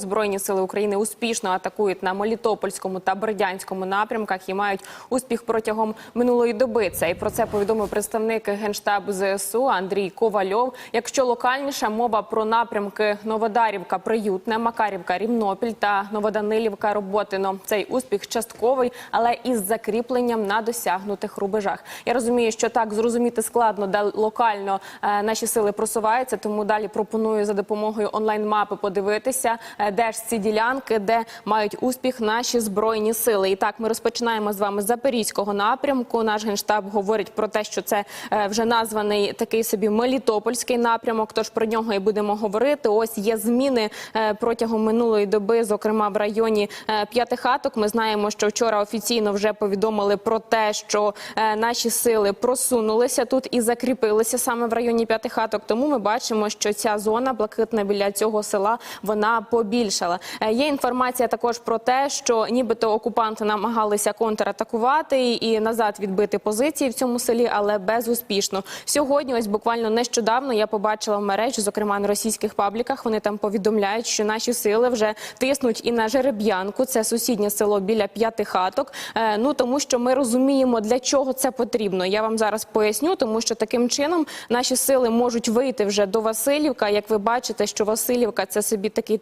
Збройні сили України успішно атакують на Мелітопольському та Бердянському напрямках і мають успіх протягом минулої доби. Це і про це повідомив представник генштабу ЗСУ Андрій Ковальов. Якщо локальніше мова про напрямки Новодарівка, Приютне, Макарівка, Рівнопіль та Новоданилівка, Роботино. Цей успіх частковий, але із закріпленням на досягнутих рубежах. Я розумію, що так зрозуміти складно, де локально е, наші сили просуваються. Тому далі пропоную за допомогою онлайн-мапи подивитися, е, де ці ділянки, де мають успіх наші збройні сили. І так, ми розпочинаємо з вами з запорізького напрямку. Наш генштаб говорить про те, що це е, вже названий такий собі Мелітопольський напрямок. Тож про нього і будемо говорити. Ось є зміни е, протягом минулої доби, зокрема в районі е, П'ятихаток. Ми знаємо, що вчора офіційно вже повідомили про те, що наші сили просунулися тут і закріпилися саме в районі П'ятихаток. Тому ми бачимо, що ця зона блакитна біля цього села вона побільшала. Е, Є інформація також про те, що нібито окупанти намагалися контратакувати і назад відбити позиції в цьому селі, але безуспішно. Сьогодні, ось буквально нещодавно, я побачила в мережі, зокрема на російських пабліках. Вони там повідомляють, що наші сили вже тиснуть і на Жереб'янку. Це сусіднє село біля п'яти хаток. Е, Ну тому що ми розуміємо, для чого це потрібно. Я вам зараз поясню, тому що таким чином наші сили можуть вийти вже до Васильівка. Як ви бачите, що Васильівка це собі такий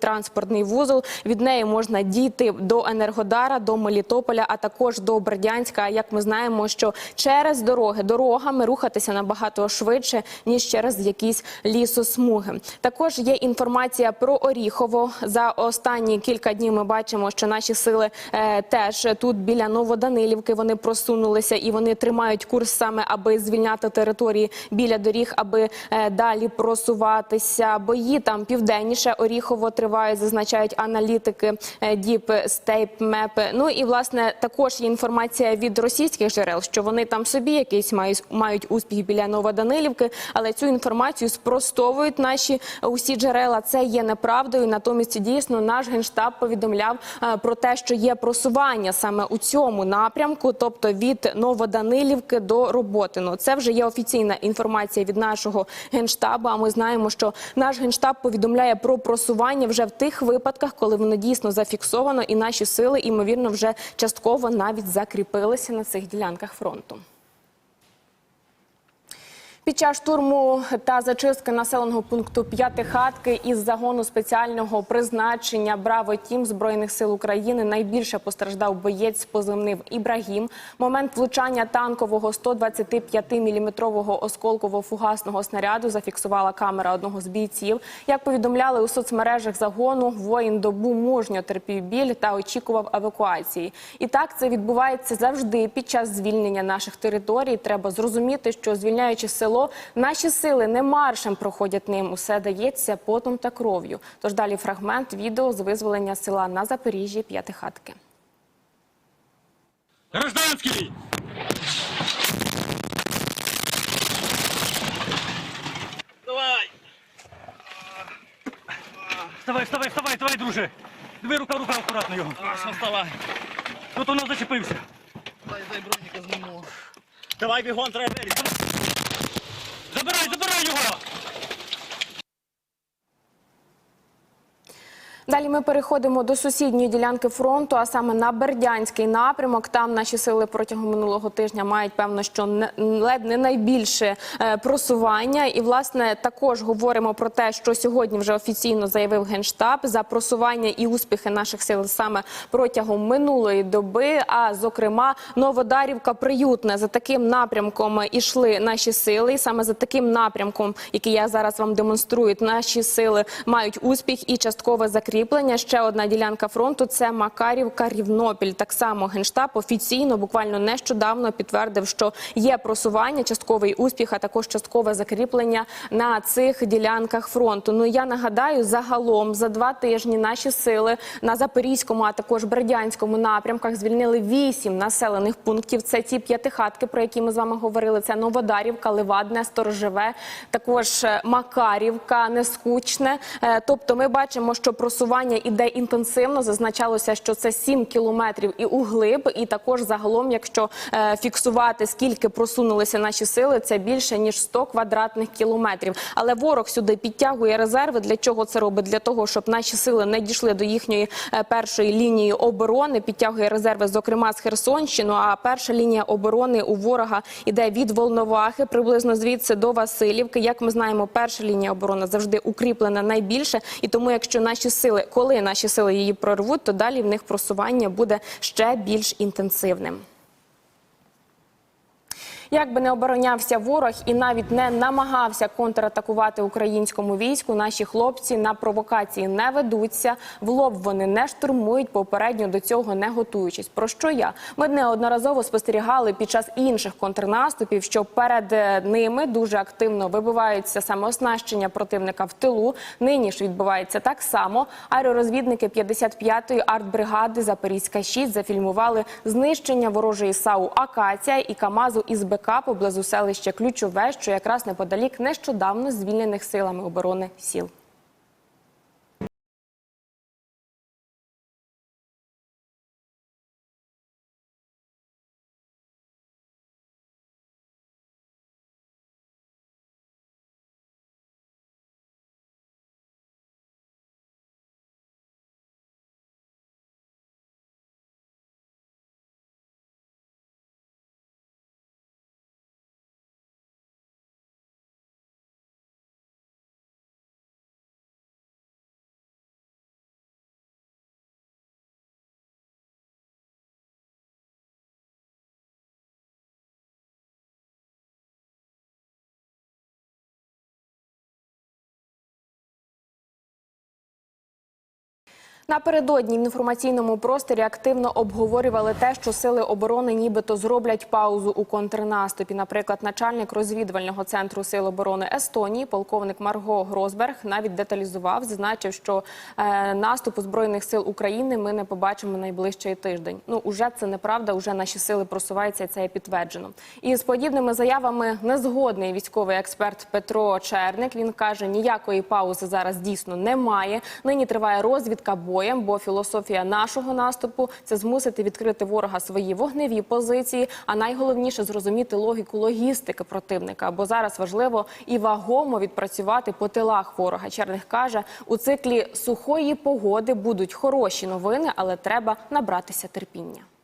транспортний вузол. Від неї можна дійти до Енергодара, до Мелітополя, а також до Бердянська. Як ми знаємо, що через дороги дорогами рухатися набагато швидше ніж через якісь лісосмуги. Також є інформація про Оріхово. За останні кілька днів ми бачимо, що наші сили е, теж тут біля Новоданилівки вони просунулися і вони тримають курс саме, аби звільняти території біля доріг, аби е, далі просуватися. Бої там південніше Оріхово тривають, зазначають аналітики Deep State Map. Ну і власне також є інформація від російських джерел, що вони там собі якийсь мають, мають успіх біля Новоданилівки, але цю інформацію спростовують наші е, усі джерела. Це є неправдою. Натомість дійсно наш генштаб повідомляв е, про те, що є просування саме у цьому напрямку, тобто від Новоданилівки до Роботино. Це вже є офіційна інформація від нашого генштабу. А ми знаємо, що наш генштаб повідомляє про просування вже в тих випадках, коли воно дійсно зафіксовано, і наші сили ймовірно вже частково навіть закріпилися на цих ділянках фронту. Під час штурму та зачистки населеного пункту П'ятихатки із загону спеціального призначення Браво Тім збройних сил України найбільше постраждав боєць з позивним Ібрагім. Момент влучання танкового 125-мм осколково-фугасного снаряду зафіксувала камера одного з бійців. Як повідомляли у соцмережах загону, воїн добу мужньо терпів біль та очікував евакуації. І так це відбувається завжди під час звільнення наших територій. Треба зрозуміти, що звільняючи село, наші сили не маршем проходять ним. Усе дається потом та кров'ю. Тож далі фрагмент відео з визволення села на Запоріжжі П'ятихатки. Гражданский! Давай! Вставай, вставай, вставай, вставай, друже. Диви, рука, рука, акуратно його. Аж вставай! Тут у нас зачепився. Дай, дай броніка зніму. Давай бігом, треба двері. Забирай, забирай його! Далі ми переходимо до сусідньої ділянки фронту, а саме на Бердянський напрямок. Там наші сили протягом минулого тижня мають певно, що не ледь не найбільше е, просування. І власне також говоримо про те, що сьогодні вже офіційно заявив генштаб за просування і успіхи наших сил саме протягом минулої доби. А зокрема, Новодарівка приютне за таким напрямком ішли наші сили. І саме за таким напрямком, який я зараз вам демонструю, наші сили мають успіх і часткове закріплення. Ще одна ділянка фронту це Макарівка Рівнопіль. Так само генштаб офіційно, буквально нещодавно підтвердив, що є просування, частковий успіх, а також часткове закріплення на цих ділянках фронту. Ну я нагадаю, загалом за два тижні наші сили на Запорізькому, а також Бердянському напрямках звільнили вісім населених пунктів. Це ті п'ятихатки, про які ми з вами говорили. Це Новодарівка, Левадне, Сторожеве, також е, Макарівка, Нескучне. Е, Тобто, ми бачимо, що просування просування іде інтенсивно. Зазначалося, що це 7 кілометрів і углиб, і також загалом, якщо е, фіксувати скільки просунулися наші сили, це більше ніж 100 квадратних кілометрів. Але ворог сюди підтягує резерви. Для чого це робить? Для того, щоб наші сили не дійшли до їхньої е, першої лінії оборони. Підтягує резерви, зокрема з Херсонщини. А перша лінія оборони у ворога іде від Волновахи, приблизно звідси до Васильівки. Як ми знаємо, перша лінія оборони завжди укріплена найбільше. І тому, якщо наші сили, коли наші сили її прорвуть, то далі в них просування буде ще більш інтенсивним. Як би не оборонявся ворог і навіть не намагався контратакувати українському війську, наші хлопці на провокації не ведуться. В лоб вони не штурмують, попередньо до цього не готуючись. Про що я? Ми неодноразово спостерігали під час інших контрнаступів, що перед е, ними дуже активно вибиваються саме оснащення противника в тилу. Нині ж відбувається так само. Аеророзвідники 55-ї артбригади Запорізька 6 зафільмували знищення ворожої САУ Акація і Камазу із БК поблизу селища Ключове, що якраз неподалік нещодавно звільнених силами оборони сіл. Напередодні в інформаційному просторі активно обговорювали те, що сили оборони нібито зроблять паузу у контрнаступі. Наприклад, начальник розвідувального центру сил оборони Естонії, полковник Марго Гросберг, навіть деталізував, зазначив, що е, наступу збройних сил України ми не побачимо найближчий тиждень. Ну уже це неправда. Уже наші сили просуваються. і Це є підтверджено. І з подібними заявами не згодний військовий експерт Петро Черник. Він каже, ніякої паузи зараз дійсно немає. Нині триває розвідка боєм, бо філософія нашого наступу це змусити відкрити ворога свої вогневі позиції. А найголовніше зрозуміти логіку логістики противника. Бо зараз важливо і вагомо відпрацювати по тилах ворога. Черних каже, у циклі сухої погоди будуть хороші новини, але треба набратися терпіння.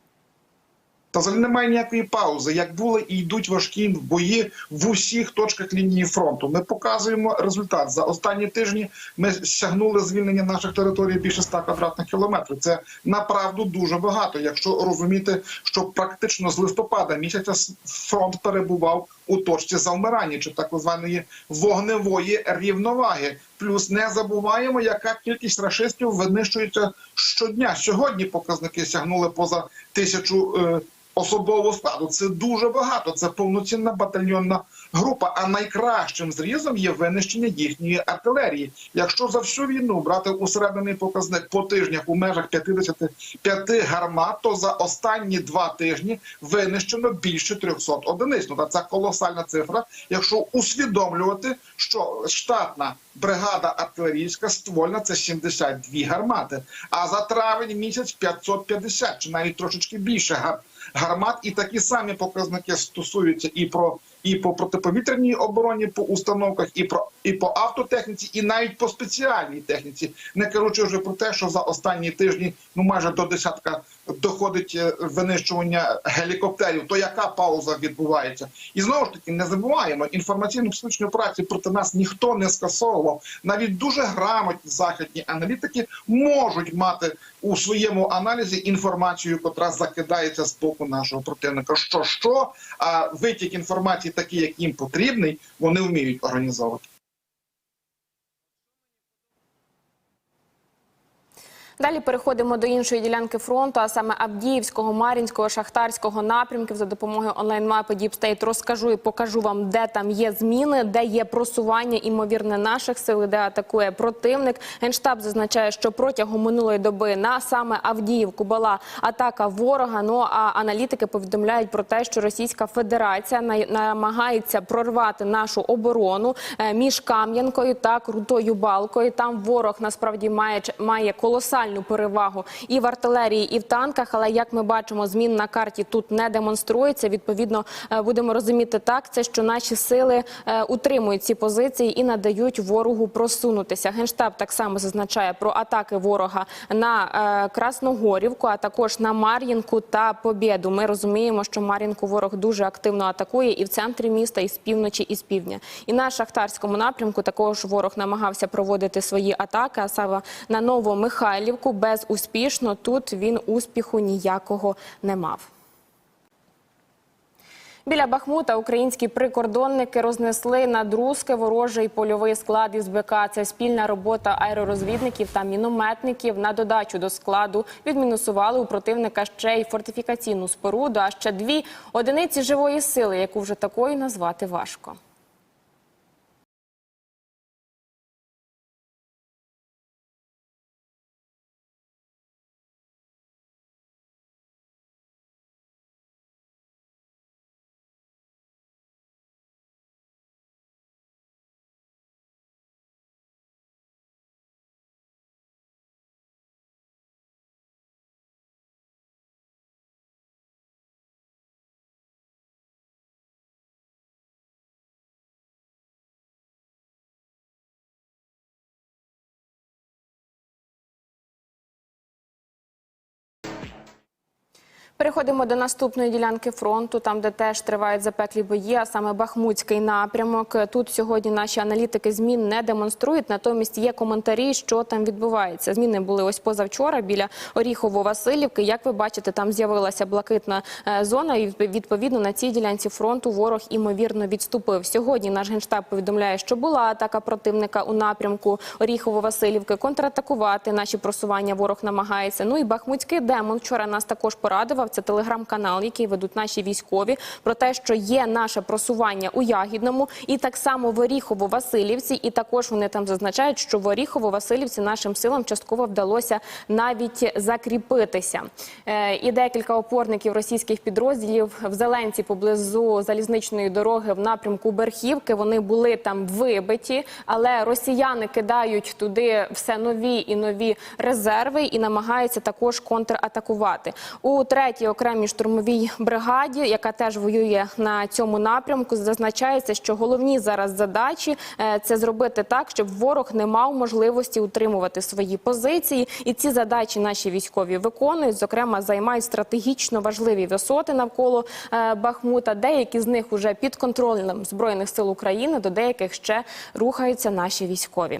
Та взагалі немає ніякої паузи. Як були і йдуть важкі бої в усіх точках лінії фронту. Ми показуємо результат за останні тижні. Ми сягнули звільнення наших територій більше 100 квадратних кілометрів. Це направду дуже багато. Якщо розуміти, що практично з листопада місяця фронт перебував у точці завмирання, чи так званої вогневої рівноваги. Плюс не забуваємо, яка кількість рашистів винищується щодня. Сьогодні показники сягнули поза тисячу. Особового складу. Це дуже багато. Це повноцінна батальйонна група. А найкращим зрізом є винищення їхньої артилерії. Якщо за всю війну брати усереднений показник по тижнях у межах 55 гармат, то за останні два тижні винищено більше 300 одиниць. Ну це колосальна цифра. Якщо усвідомлювати, що штатна бригада артилерійська ствольна це 72 гармати. А за травень місяць 550, чи навіть трошечки більше гар гармат, і такі самі показники стосуються і про і по протиповітряній обороні по установках, і про і по автотехніці, і навіть по спеціальній техніці, не кажучи вже про те, що за останні тижні ну майже до десятка доходить е, винищування гелікоптерів. То яка пауза відбувається? І знову ж таки не забуваємо інформаційно психічної операції проти нас ніхто не скасовував. Навіть дуже грамотні західні аналітики можуть мати у своєму аналізі інформацію, котра закидається з боку нашого противника. Що що а витік інформації, такий, як їм потрібний, вони вміють організовувати. Далі переходимо до іншої ділянки фронту, а саме Авдіївського, Мар'їнського, Шахтарського напрямків. За допомогою онлайн-мапи Діпстейт розкажу і покажу вам, де там є зміни, де є просування імовірне наших сил, де атакує противник. Генштаб зазначає, що протягом минулої доби на саме Авдіївку була атака ворога. Ну а аналітики повідомляють про те, що Російська Федерація на- намагається прорвати нашу оборону е, між Кам'янкою та Крутою Балкою. Там ворог насправді має має колосальну перевагу і в артилерії, і в танках. Але як ми бачимо, змін на карті тут не демонструється. Відповідно, е, будемо розуміти так, це що наші сили е, утримують ці позиції і надають ворогу просунутися. Генштаб так само зазначає про атаки ворога на е, Красногорівку, а також на Мар'їнку та Побєду. Ми розуміємо, що Мар'їнку ворог дуже активно атакує і в центрі міста, і з півночі, і з півдня. І на шахтарському напрямку також ворог намагався проводити свої атаки, а саме на Новомихайлівку безуспішно. Тут він успіху ніякого не мав. Біля Бахмута українські прикордонники рознесли над Руське ворожий польовий склад із БК. Це спільна робота аеророзвідників та мінометників. На додачу до складу відмінусували у противника ще й фортифікаційну споруду, а ще дві одиниці живої сили, яку вже такою назвати важко. Переходимо до наступної ділянки фронту, там де теж тривають запеклі бої, а саме Бахмутський напрямок. Тут сьогодні наші аналітики змін не демонструють. Натомість є коментарі, що там відбувається. Зміни були ось позавчора біля Оріхово-Василівки. Як ви бачите, там з'явилася блакитна е, зона, і відповідно на цій ділянці фронту ворог імовірно відступив. Сьогодні наш генштаб повідомляє, що була атака противника у напрямку Оріхово-Василівки. Контратакувати наші просування ворог намагається. Ну і Бахмутський демон вчора нас також порадував. Це телеграм-канал, який ведуть наші військові, про те, що є наше просування у Ягідному, і так само в Оріхово-Василівці. І також вони там зазначають, що в Оріхово-Василівці нашим силам частково вдалося навіть закріпитися. Е, І декілька опорників російських підрозділів в Зеленці поблизу залізничної дороги в напрямку Берхівки. Вони були там вибиті, але росіяни кидають туди все нові і нові резерви і намагаються також контратакувати. У третій окремій штурмовій бригаді, яка теж воює на цьому напрямку, зазначається, що головні зараз задачі е, це зробити так, щоб ворог не мав можливості утримувати свої позиції. І ці задачі наші військові виконують. Зокрема, займають стратегічно важливі висоти навколо е, Бахмута. Деякі з них вже під контролем збройних сил України, до деяких ще рухаються наші військові.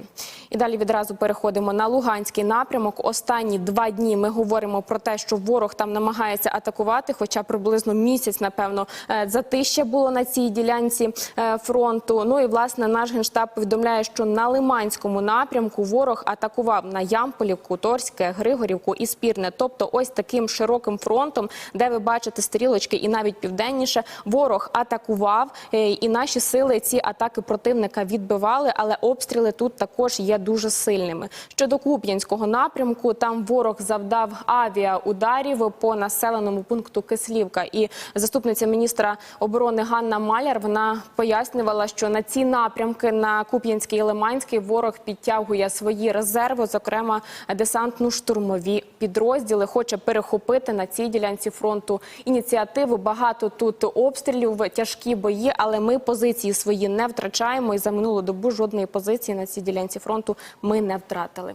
І далі відразу переходимо на Луганський напрямок. Останні два дні ми говоримо про те, що ворог там намагається атакувати, хоча приблизно місяць, напевно, е, затища було на цій ділянці е, фронту. Ну і власне наш генштаб повідомляє, що на Лиманському напрямку ворог атакував на Ямполівку, Торське, Григорівку і Спірне. Тобто, ось таким широким фронтом, де ви бачите стрілочки, і навіть південніше, ворог атакував, е, і наші сили ці атаки противника відбивали, але обстріли тут також є дуже сильними. Щодо Куп'янського напрямку, там ворог завдав авіаударів по населеному пункту Кислівка. І заступниця міністра оборони Ганна Маляр вона пояснювала, що на ці напрямки на Куп'янський і Лиманський ворог підтягує свої резерви, зокрема десантно-штурмові підрозділи. Хоче перехопити на цій ділянці фронту ініціативу. Багато тут обстрілів, тяжкі бої, але ми позиції свої не втрачаємо. І за минулу добу жодної позиції на цій ділянці фронту ми не втратили.